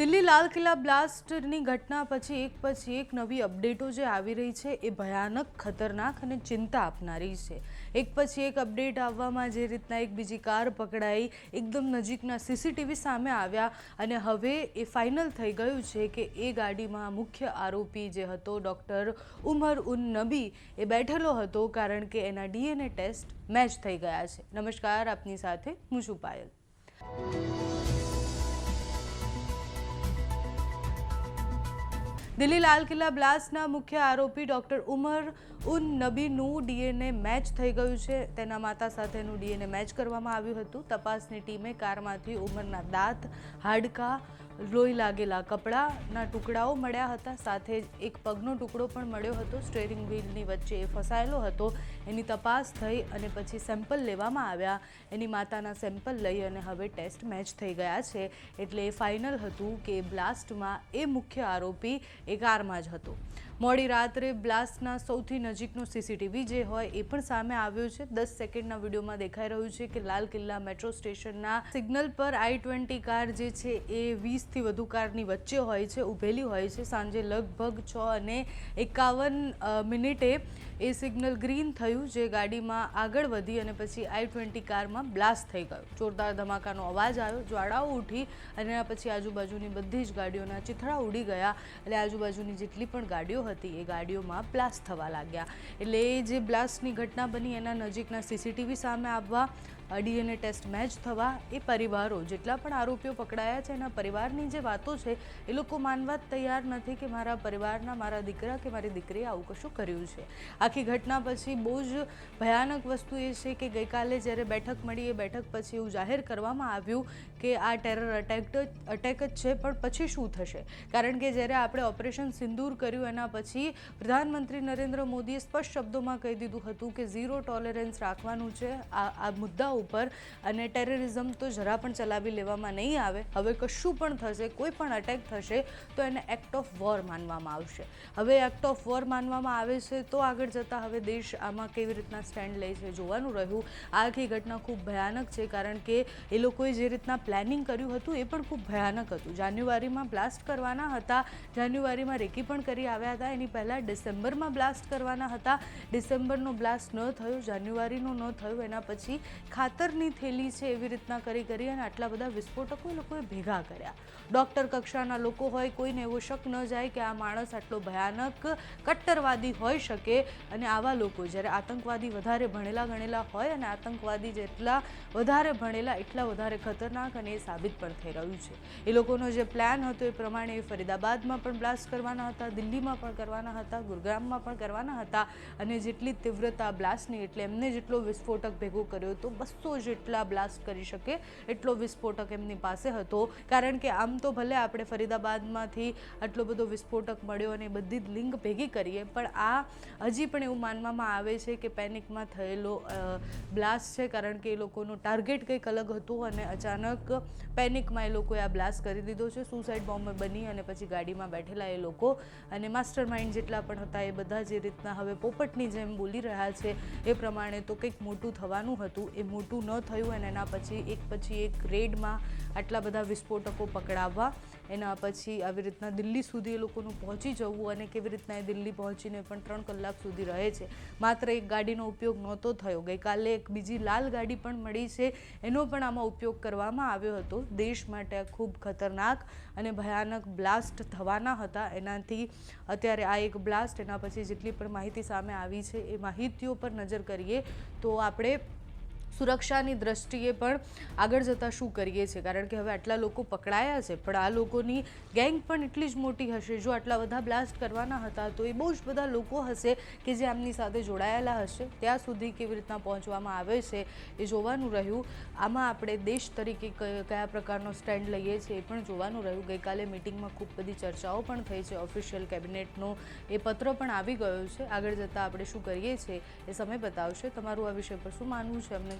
દિલ્હી લાલ કિલ્લા બ્લાસ્ટની ઘટના પછી એક પછી એક નવી અપડેટો જે આવી રહી છે એ ભયાનક, ખતરનાક અને ચિંતા આપનારી છે. એક પછી એક અપડેટ આવવામાં જે રીતના એક બીજી કાર પકડાઈ, એકદમ નજીકના સીસીટીવી સામે આવ્યા અને હવે એ ફાઇનલ થઈ ગયું છે કે એ ગાડીમાં મુખ્ય આરોપી જે હતો ડૉક્ટર ઉમર ઉન નબી એ બેઠેલો હતો કારણ કે એના ડીએનએ ટેસ્ટ મેચ થઈ ગયા છે. નમસ્કાર, આપની સાથે હું છું પાયલ. દિલ્હી લાલ કિલ્લા બ્લાસ્ટના મુખ્ય આરોપી ડોક્ટર ઉમર ઉન નબીનું ડીએનએ મેચ થઈ ગયું છે. તેના માતા સાથેનું ડીએનએ મેચ કરવામાં આવ્યું હતું. તપાસની ટીમે કારમાંથી ઉમરના દાંત, હાડકાં, લોહી લાગેલા કપડાના ટુકડાઓ મળ્યા હતા. સાથે જ એક પગનો ટુકડો પણ મળ્યો હતો. સ્ટેરિંગ વ્હીલની વચ્ચે એ ફસાયેલો હતો. એની તપાસ થઈ અને પછી સેમ્પલ લેવામાં આવ્યા. એની માતાના સેમ્પલ લઈ અને હવે ટેસ્ટ મેચ થઈ ગયા છે. એટલે એ ફાઇનલ હતું કે બ્લાસ્ટમાં એ મુખ્ય આરોપી એ કારમાં જ હતો. મોડી રાત્રે બ્લાસ્ટના સૌથી નજીકનું સીસીટીવી જે હોય એ પણ સામે આવ્યું છે. દસ સેકન્ડના વિડીયોમાં દેખાઈ રહ્યું છે કે લાલ કિલ્લા મેટ્રો સ્ટેશનના સિગ્નલ પર આઈ ટ્વેન્ટી કાર જે છે એ વીસથી વધુ કારની વચ્ચે હોય છે ઊભેલી હોય છે. સાંજે લગભગ છ અને એકાવન મિનિટે એ સિગ્નલ ગ્રીન થયું જે ગાડીમાં આગળ વધી અને પછી આઈ ટ્વેન્ટી કારમાં બ્લાસ્ટ થઈ ગયો. જોરદાર ધમાકાનો અવાજ આવ્યો. જ્વાળાઓ ઉઠી અને એના પછી આજુબાજુની બધી જ ગાડીઓના ચિથડા ઉડી ગયા. એટલે આજુબાજુની જેટલી પણ ગાડીઓ હતી. એ ગાડીઓમાં બ્લાસ્ટ થવા લાગ્યા. એટલે એ જે બ્લાસ્ટની ઘટના બની એના નજીકના સીસીટીવી સામે આવવા ડીએનએ ટેસ્ટ મેચ થવા એ પરિવારો જેટલા પણ આરોપીઓ પકડાયા છે, એના પરિવારની જે વાતો છે, એ લોકો માનવા તૈયાર નથી કે મારા પરિવારના, મારા દીકરા કે મારી દીકરીએ આવું કશું કર્યું છે. આખી ઘટના પછી બહુ જ ભયાનક વસ્તુ એ છે કે ગઈકાલે જ્યારે બેઠક મળી, એ બેઠક પછી એવું જાહેર કરવામાં આવ્યું કે આ ટેરર અટેક અટેક જ છે, પણ પછી શું થશે? કારણ કે જ્યારે આપણે ઓપરેશન સિંદૂર કર્યું, એના પછી પ્રધાનમંત્રી નરેન્દ્ર મોદીએ સ્પષ્ટ શબ્દોમાં કહી દીધું હતું કે ઝીરો ટોલરન્સ રાખવાનું છે. આ આ મુદ્દા ઉપર અને ટેરરિઝમ તો જરા પણ ચલાવી લેવામાં નહીં આવે. હવે કશું પણ થશે, કોઈ પણ અટેક થશે, તો એને એક્ટ ઓફ વોર માનવામાં આવશે. હવે એક્ટ ઓફ વોર માનવામાં આવે છે તો આગળ જતાં હવે દેશ આમાં કેવી રીતના સ્ટેન્ડ લે છે જોવાનું રહ્યું. આખી ઘટના ખૂબ ભયાનક છે કારણ કે એ લોકોએ જે રીતના પ્લાનિંગ કર્યું હતું એ પણ ખૂબ ભયાનક હતું. જાન્યુઆરીમાં બ્લાસ્ટ કરવાના હતા. જાન્યુઆરીમાં રેકી પણ કરી આવ્યા હતા. એની પહેલાં ડિસેમ્બરમાં બ્લાસ્ટ કરવાના હતા. ડિસેમ્બરનો બ્લાસ્ટ ન થયો, જાન્યુઆરીનો ન થયો, એના પછી ખાતરની થેલી છે એવી રીતના કરી કરી અને આટલા બધા વિસ્ફોટકો એ લોકોએ ભેગા કર્યા. ડૉક્ટર કક્ષાના લોકો હોય, કોઈને એવો શક ન જાય કે આ માણસ આટલો ભયાનક કટ્ટરવાદી હોઈ શકે અને આવા લોકો જ્યારે આતંકવાદી વધારે ભણેલા ગણેલા હોય અને આતંકવાદી જેટલા વધારે ભણેલા, એટલા વધારે ખતરનાક અને એ સાબિત પણ થઈ રહ્યું છે. એ લોકોનો જે પ્લાન હતો એ પ્રમાણે એ ફરીદાબાદમાં પણ બ્લાસ્ટ કરવાના હતા, દિલ્હીમાં પણ કરવાના હતા, ગુરગ્રામમાં પણ કરવાના હતા અને જેટલી તીવ્રતા બ્લાસ્ટની, એટલે એમને જેટલો વિસ્ફોટક ભેગો કર્યો હતો બસો જેટલા બ્લાસ્ટ કરી શકે, એટલો વિસ્ફોટક એમની પાસે હતો. કારણ કે આમ તો ભલે આપણે ફરીદાબાદમાંથી આટલો બધો વિસ્ફોટક મળ્યો અને બધી જ લિંક ભેગી કરીએ, પણ આ હજી પણ એવું માનવામાં આવે છે કે પેનિકમાં થયેલો બ્લાસ્ટ છે, કારણ કે એ લોકોનું ટાર્ગેટ કંઈક અલગ હતું અને અચાનક પેનિકમાં એ લોકોએ આ બ્લાસ્ટ કરી દીધો છે. સુસાઇડ બોમ્બ બની અને પછી ગાડીમાં બેઠેલા એ લોકો અને માસ્ટર માઇન્ડ જેટલા પણ હતા એ બધા જે રીતના હવે પોપટની જેમ બોલી રહ્યા છે, એ પ્રમાણે તો કંઈક મોટું થવાનું હતું. એ મોટું ન થયું અને એના પછી એક પછી એક રેડમાં આટલા બધા વિસ્ફોટકો પકડાવવા, એના પછી આવી રીતના દિલ્હી સુધી એ લોકોનું પહોંચી જવું અને કેવી રીતના એ દિલ્હી પહોંચીને પણ ત્રણ કલાક સુધી રહે છે. માત્ર એક ગાડીનો ઉપયોગ નહોતો થયો. ગઈકાલે એક બીજી લાલ ગાડી પણ મળી છે. એનો પણ આમાં ઉપયોગ કરવામાં આવ્યો હતો. દેશ માટે ખૂબ ખતરનાક અને ભયાનક બ્લાસ્ટ થવાના હતા. એનાથી અત્યારે આ એક બ્લાસ્ટ, એના પછી જેટલી પણ માહિતી સામે આવી છે, એ માહિતીઓ પર નજર કરીએ તો આપણે સુરક્ષાની દ્રષ્ટિએ પણ આગળ જતાં શું કરીએ છીએ? કારણ કે હવે આટલા લોકો પકડાયા છે, પણ આ લોકોની ગેંગ પણ એટલી જ મોટી હશે. જો આટલા બધા બ્લાસ્ટ કરવાના હતા, તો એ બહુ જ બધા લોકો હશે કે જે આમની સાથે જોડાયેલા હશે. ત્યાં સુધી કેવી રીતના પહોંચવામાં આવે છે એ જોવાનું રહ્યું. આમાં આપણે દેશ તરીકે કયા પ્રકારનો સ્ટેન્ડ લઈએ છીએ એ પણ જોવાનું રહ્યું. ગઈકાલે મિટિંગમાં ખૂબ બધી ચર્ચાઓ પણ થઈ છે. ઓફિશિયલ કેબિનેટનો એ પત્ર પણ આવી ગયો છે. આગળ જતાં આપણે શું કરીએ છીએ એ સમય બતાવશે. તમારું આ વિષય પર શું માનવું છે? અમને